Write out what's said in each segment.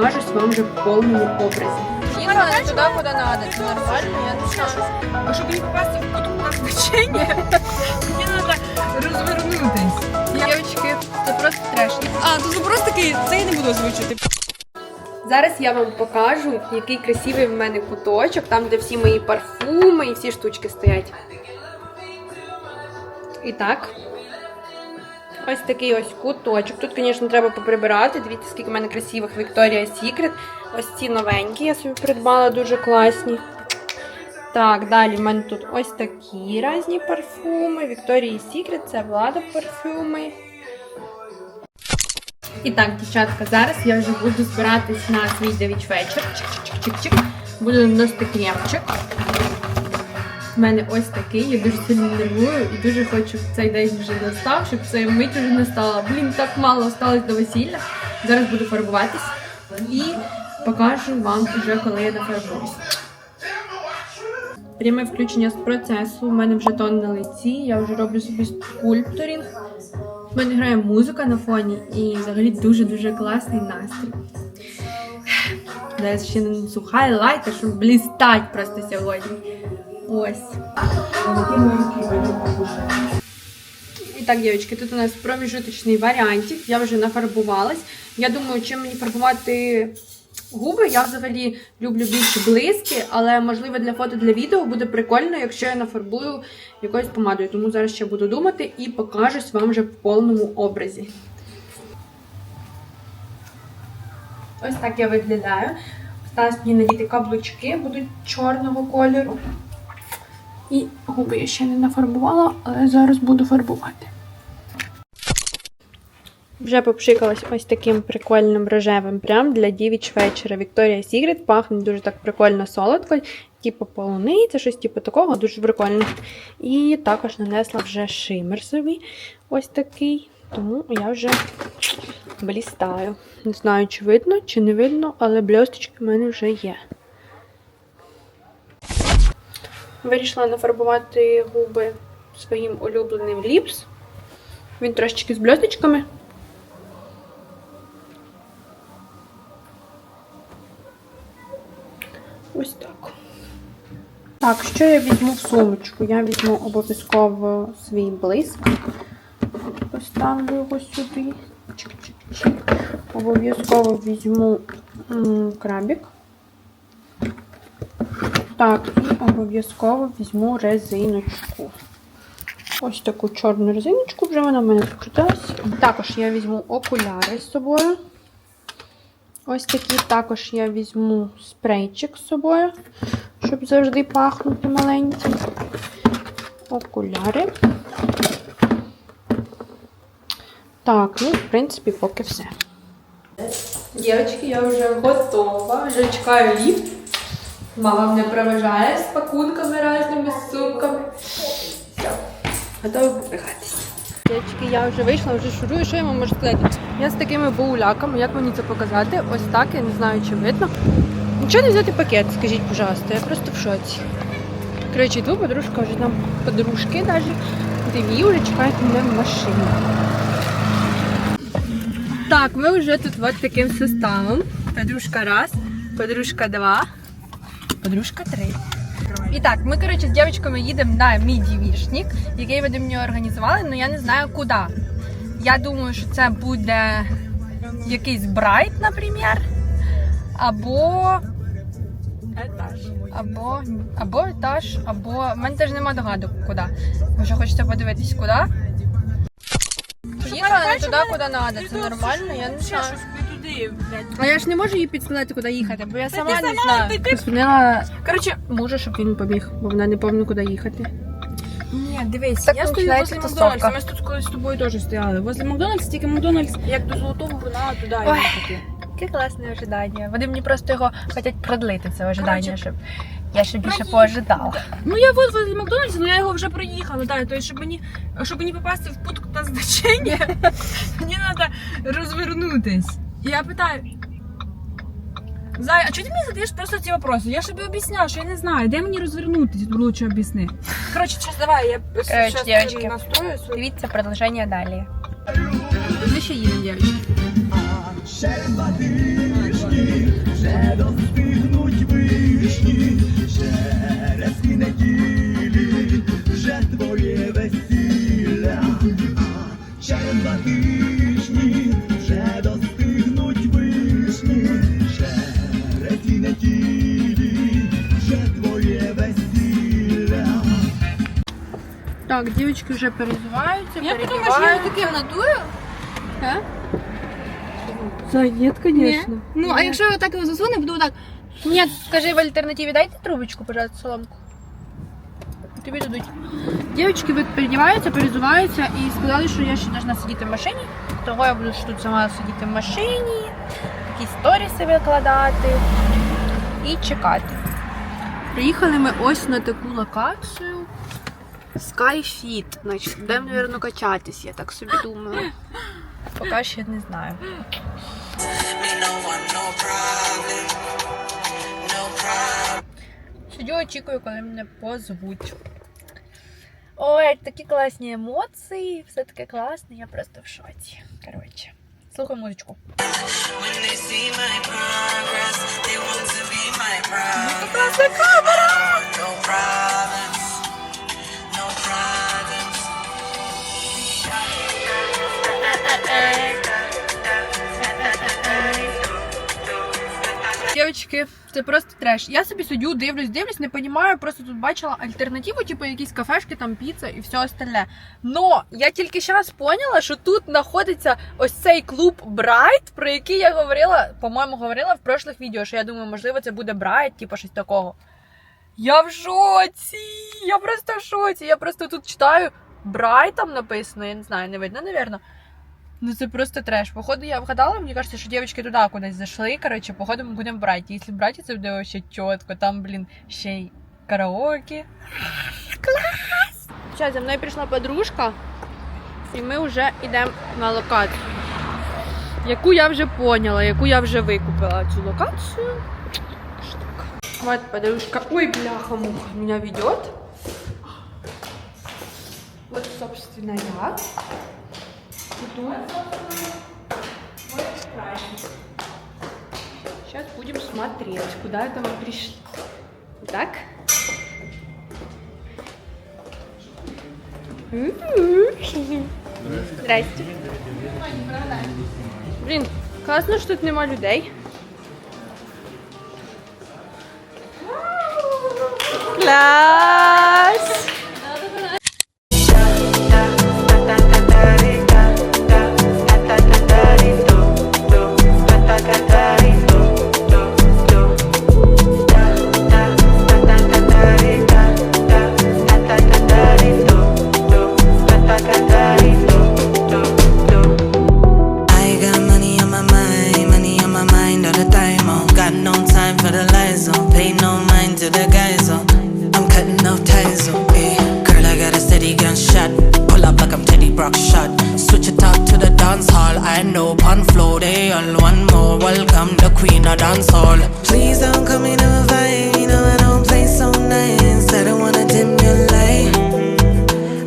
Покажусь вам вже в повному образі. Їхала не туди, куди треба. Це нормально, я не знаю. А чтобы не попасть в поток назначения, мне надо развернутись. Дівчатки, це просто треш. А, тут запрос такий, це я не буду озвучувати. Зараз я вам покажу, який красивий в мене куточок, там, де всі мої парфуми і всі штучки стоять. І так. Ось такий ось куточок. Тут, звісно, треба поприбирати. Дивіться, скільки в мене красивих Victoria's Secret. Ось ці новенькі, я собі придбала дуже класні. Так, далі в мене тут ось такі різні парфуми. Victoria's Secret, це влада парфюми. І так, дівчатка, зараз я вже буду збиратись на свій девіч вечір. Чик-чик-чик-чик. Буду наносити кремчик. У мене ось такий, я дуже сильно нервую і дуже хочу, щоб цей день вже настав, щоб цей мить вже настала. Блін, так мало осталось до весілля. Зараз буду фарбуватись і покажу вам вже, коли я нафарбуюсь. Пряме включення з процесу. У мене вже тон на лиці, я вже роблю собі скульпторінг. У мене грає музика на фоні і взагалі дуже-дуже класний настрій. Зараз ще не нанесу хайлайтер, щоб блістать просто сьогодні. Ось. І так, дівчатки, тут у нас проміжуточний варіантик. Я вже нафарбувалась. Я думаю, чим мені фарбувати губи, я взагалі люблю більше блиски, але можливо для фото для відео буде прикольно, якщо я нафарбую якоюсь помадою. Тому зараз ще буду думати і покажусь вам вже в повному образі. Ось так я виглядаю. Осталось мені надіти каблучки, будуть чорного кольору. І губи я ще не нафарбувала, але зараз буду фарбувати. Вже попшикалась ось таким прикольним рожевим прям для дівіч вечора. Victoria's Secret пахне дуже так прикольно солодко, типу полуниця, щось типу такого, дуже прикольно. І також нанесла вже шимер собі ось такий. Тому я вже блістаю. Не знаю, чи видно, чи не видно, але бльосточки в мене вже є. Вирішила нафарбувати губи своїм улюбленим ліпс. Він трошечки з бльосточками. Ось так. Так, що я візьму в сумочку? Я візьму обов'язково свій блиск. Поставлю його сюди. Чик-чик-чик. Обов'язково візьму крабік. Так, і обов'язково візьму резиночку. Ось таку чорну резиночку, вже вона в мене покрутилась. Також я візьму окуляри з собою. Ось такі також я візьму спрейчик з собою, щоб завжди пахнути маленьким. Окуляри. Так, ну, в принципі, поки все. Дівчатки, я вже готова, вже чекаю ліфт. Мама мене проважає з пакунками різними, з сумками. Все, готова випрягатися. Дівчатки, я вже вийшла, вже шурую. Що я вам можу сказати? Я з такими бауляками, як мені це показати? Ось так, я не знаю, чи видно. Нічого не взяти пакет, скажіть, пожалуйста, я просто в шоці. Коротше, йду, подружка вже там подружки навіть. Дві вже чекають мене в машині. Так, ми вже тут от таким составом. Подружка раз, подружка два, подружка три. І так, ми, коротше, з дівчатками їдемо на мій дівішник, який вони мені організували, але я не знаю куди. Я думаю, що це буде якийсь брайт, наприклад, або етаж. Або, або етаж, або. В мене теж немає догадок куди. Може хочеться подивитись куди. Їхала не туди, куди треба. Це нормально, я не знаю. Туди, блядь. А я ж не можу їй підсказати, куди їхати, бо я сама ти не сама, знаю. ти- ти- Позвонила, коротше, може, щоб він побіг, бо вона не пам'ятає, куди їхати. Ні, дивись, Так я стою починається возле тусовка. Макдональдса. Ми ж тут колись з тобою теж стояли. Возле Макдональдса, тільки Макдональдс, як до золотого руна, туди Ой. їхати. Яке класне ожидання. Вони мені просто його хочуть продлити, це ожидання, Коротше, щоб я ще більше поожидала. Ну я вот возле Макдональдса, но я його вже проїхала, да, то есть, щоб мені, щоб не попасти в пункт назначення, мені треба розвернутись. Я питаю. Зай, а чого ти мені задаєш просто ці вопроси? Я ж тобі об'ясняла, що я не знаю, де мені розвернутися, тут лучше об'ясни. Коротше, щас давай, я Короче, щас е, девочки, настрою. свою- Дивіться продовження далі. Ми ще їдемо, дівчатки. Вже твоє весілля, а, червоний Так, дівчатки вже перезуваються, Я подумаю, що я таким надую. Да нет, конечно. Ну, а якщо я так його засуну, буду так. Ні, скажи в альтернативі, дайте трубочку, пожалуйста, соломку. Тобі дадуть. Дівчатки переодіваються, перезуваються і сказали, що я ще должна сидіти в машині. Того я буду ж тут сама сидіти в машині, якісь сторіси викладати і чекати. Приїхали ми ось на таку локацію. Skyfit. Значить, будемо, мабуть, качатись, я так собі думаю. Поки ще не знаю. Сидю, очікую, коли мене позвуть. Ой, такі класні емоції, все таке класне, я просто в шоці. Коротше, слухай музичку. When they Дівчатки, це просто треш. Я собі сидю, дивлюсь, дивлюсь, не розумію, просто тут бачила альтернативу, типу якісь кафешки, там піца і все остальне. Но я тільки зараз поняла, що тут знаходиться ось цей клуб Bright, про який я говорила, по-моєму, говорила в прошлих відео, що я думаю, можливо, це буде Bright, типу щось такого. Я в шоці! Я просто в шоці. Я просто тут читаю Bright там написано, я не знаю, не видно, напевно. Ну це просто треш. Походу, я вгадала, мені кажется, що дівчатки туди кудись зайшли. Коротше, походу ми будемо брати. Якщо брати, це буде вообще чітко. Там, блін, ще й караоке. Клас! Зараз за мною прийшла подружка, і ми вже йдемо на локацію. Яку я вже поняла, яку я вже викупила цю локацію. Вот подружка. Ой, бляха, муха, меня ведет. Вот, собственно, я. Иду. Сейчас будем смотреть, куда это мы пришли. Так. Здрасте. Блін, класно, що тут нема людей. Клас! flow. They all one more. Welcome the queen of dance hall. Please don't come in a fight. You know I don't play so nice. I don't wanna dim your light.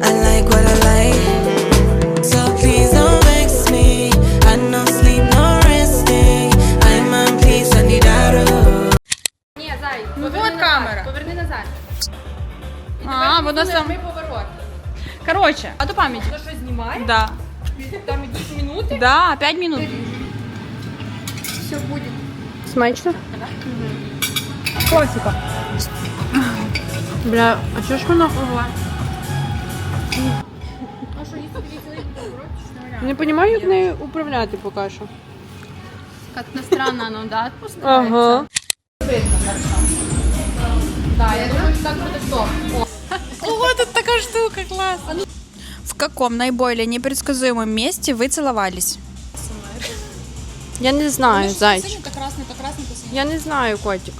I like what I like. So please don't vex me. I no sleep, no resting. I'm on peace, I need out Ні, зай, Ну, поверни от назад, камера. Поверни назад. І А, тепер воно сам- ми поворот. Короче, а до памяти? Воно що знімає? Да. Там ідуть минути. Да, 5 минут. Смачно? Классика. Бля, а що ж воно? Не розумію, як нею управляти поки що. Как-то странно оно, да, отпускается? Ага. Да, я думаю, так буде топ. Ого, тут такая штука, класс. В каком наиболее непредсказуемом месте вы целовались? Я не знаю, зайчик. то красный, то красный, то синий. Я не знаю, котик.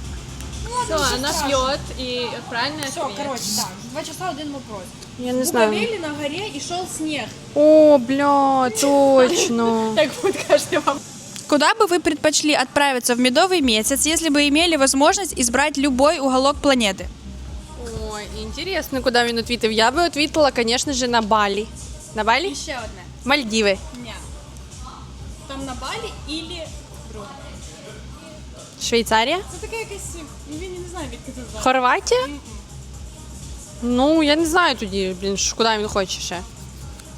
Все, она пьет и правильно Все, короче, да. Два часа один вопрос. Я не знаю. Буковели на горе и шел снег. О, бля, точно. Так будет каждый вам. Куда бы вы предпочли отправиться в медовый месяц, если бы имели возможность избрать любой уголок планеты? Ой, інтересно, куди він відвітив. Я би відвітила, звісно ж, на Балі. На Балі? Еще одна. Мальдіви. Нет. Там на Бали или Швейцарія? Це така якась, я не знаю, відки це звати. Хорватія? Ну, я не знаю тоді, блін, що- куди він хоче ще.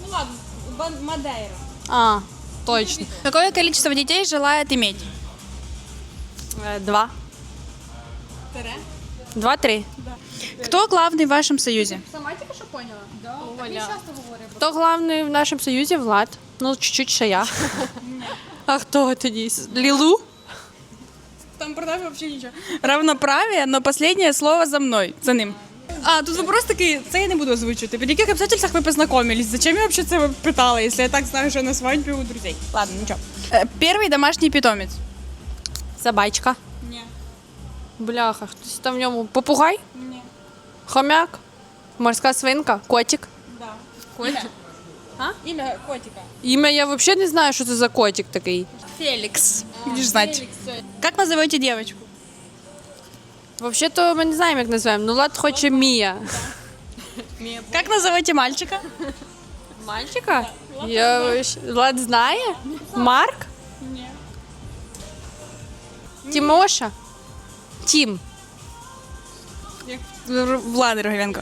Ну ладно, Бан- Мадейра. А, точно. Какое количество детей желает иметь? Е, Два. Тере? Два-три. Кто главный в вашем союзе? Сама тільки що поняла? Хто головний в нашому союзі? Влад. Ну, чуть-чуть ще я. А хто тоді? Лілу? Там продав вообще ничего. Равноправие, но последнее слово за мной, за ним. А, тут вопрос такий, це я не буду озвучувати. Під яких обстоятельствах ви познайомились? Зачем я взагалі це питала, якщо я так знаю, що на свадьбі у друзей? Ладно, нічого. Е, Перший домашній питомець. Собачка. Ні. Бляха, хтось там в ньому. Попугай? Ні. Хомяк? Морська свинка? Котик? Да. Котик. Ім'я котика. Ім'я я взагалі не знаю, що це за котик такий. Фелікс. Будеш знати. Як називаєте дівчинку? Взагалі-то ми не знаємо, як називаємо. Ну, Влад хоче Мія. Як називаєте мальчика? Мальчика? Я вообще- Влад знає? Марк? Ні. Тимоша? Тім. Влада Роговенко.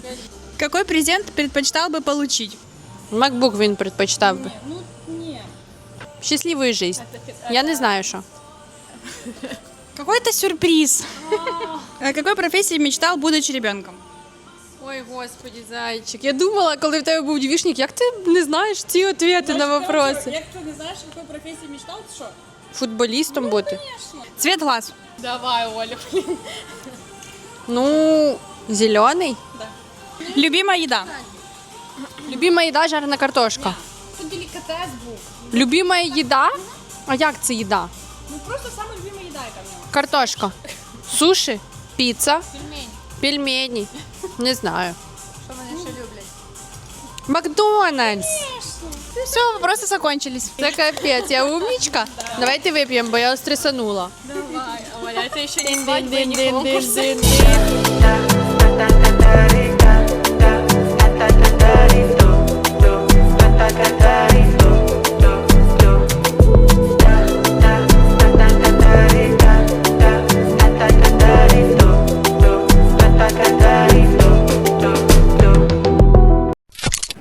Какой презент предпочитал бы получить? Макбук він предпочитав би. Ну, ні. Щасливої життя. Я не знаю, що. Какой-то сюрприз. О какой профессии мечтал, будучи ребенком? Ой, господи, зайчик. Я думала, коли в тебе був двішник, як ти не знаєш ці відповіді на вопроси? Як ти не знаєш, якої професії мечтав, то що? Футболістом бути? Цвет глаз. Ну, зелений. Любимая еда. Любима їда жарена картошка. Це делікатес був. Любима їда? А як це їда? Ну просто саме любима їда, яка в нього. Картошка. Суші, піца, пельмені. Не знаю. Що вони ще люблять? Макдональдс. Все, вопросы закончились. Це капець, я умнічка. Давайте вип'ємо, бо я стресанула. Оля, це ще не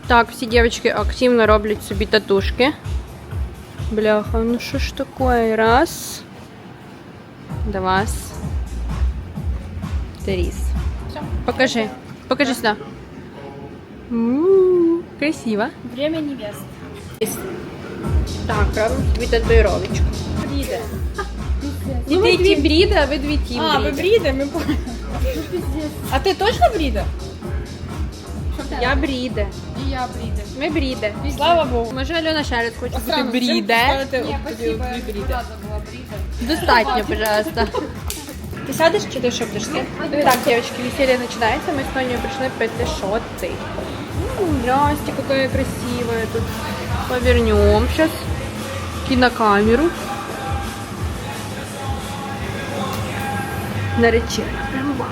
Так, всі дівчатки активно роблять собі татушки. Бляха, ну що ж таке? Раз. Два. Трис. Покажи. Покажи сюда. М, Красиво. Время невест. Так, робимо тобі татуїровочку. Бріде. Ну, ви дві бріде, а ви дві тім А, ви бріде, ми поняли. А ти точно бріде? Я бріде. І я прийду. Ми бріде. Слава Богу. Може Альона ще раз хоче бути бріде. Ні, спасибо, я рада була бріда. Достатньо, пожалуйста. Ты сядешь, что ты шептишь? Так, девочки, веселье начинается. Мы с Тоней пришли пить шоты. М, Здрасте, какая красивая тут. Повернем сейчас кинокамеру. Наречена. Прям вау.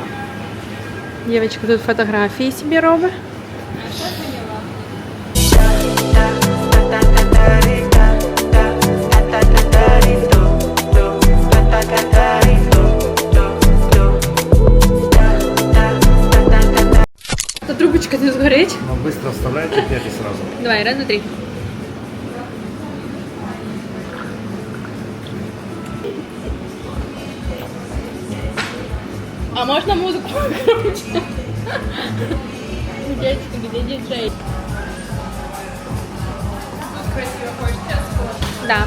Девочка тут фотографии себе робить. трубочка не згорить. Но быстро вставляйте, пьете сразу. Давай, раз, два, три. А можна музику громче? Дядька, где диджей? Да.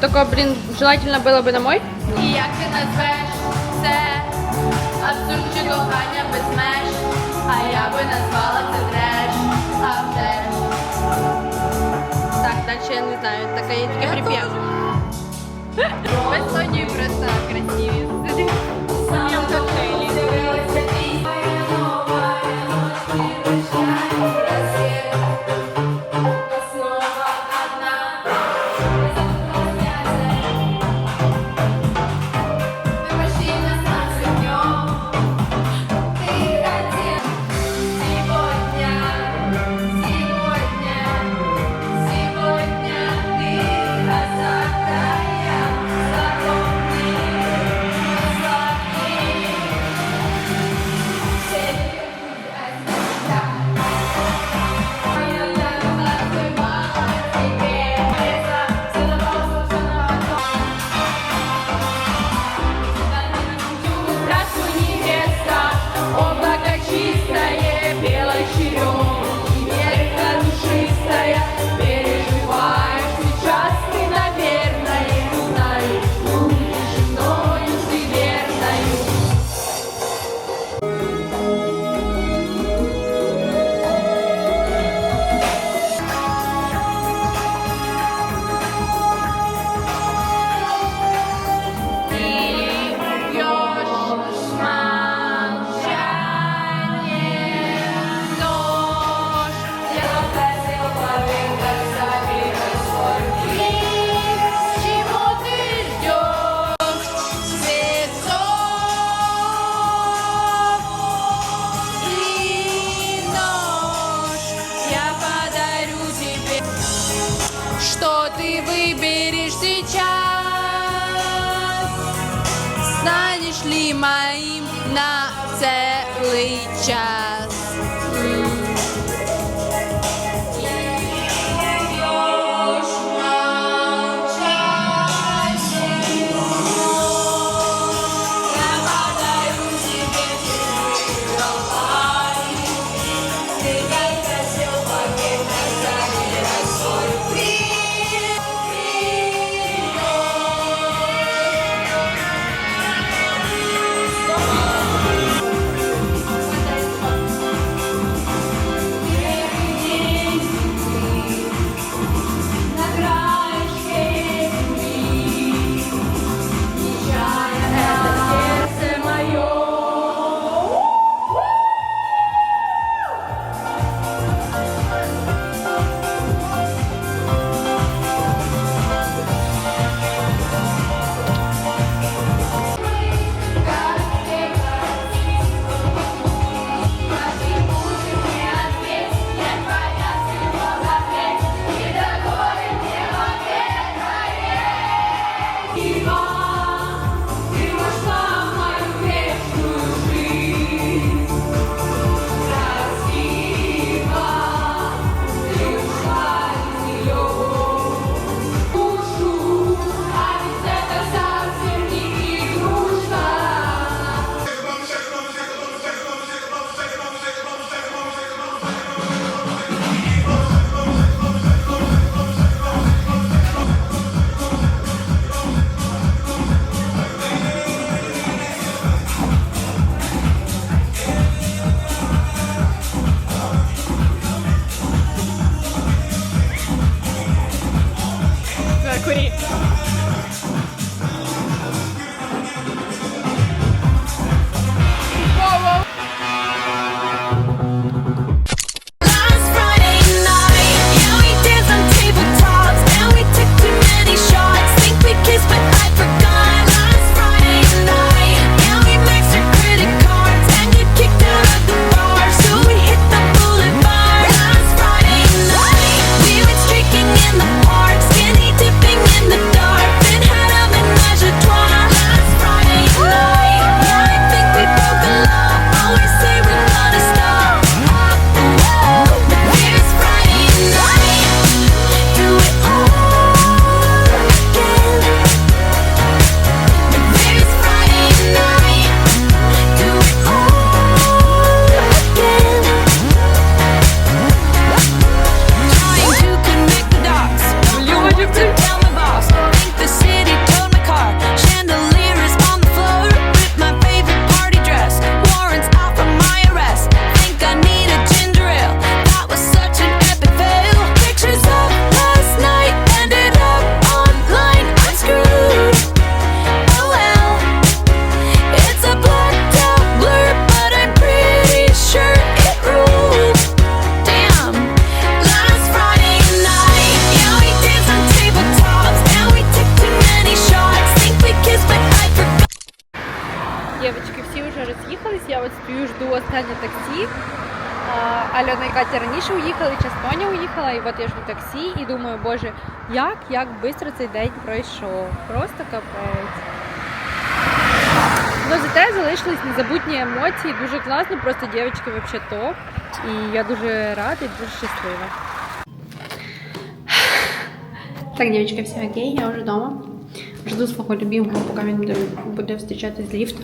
Только, блин, желательно было бы домой. І як ти назвеш це абсурд чи кохання без меж, а я би назвала це треш, а вже. Так, дальше я не знаю. Така є тільки припів. Ми з просто красиві. Elijah. боже, як як швидко цей день пройшов. Просто капець. Ну, Зате залишились незабутні емоції, дуже класно, просто дівчатки взагалі топ. І я дуже рада і дуже щаслива. Так, девочки, все окей, я вже вдома. Жду свого любимого, пока він буде, буде встречати з ліфта.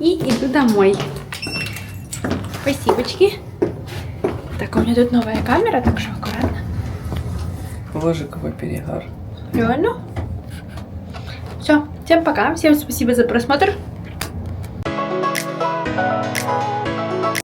І йду домой. Спасибочки. Так, у мене тут нова камера, так що Вожиковый перегар. Реально? Все, всем пока, всем спасибо за просмотр.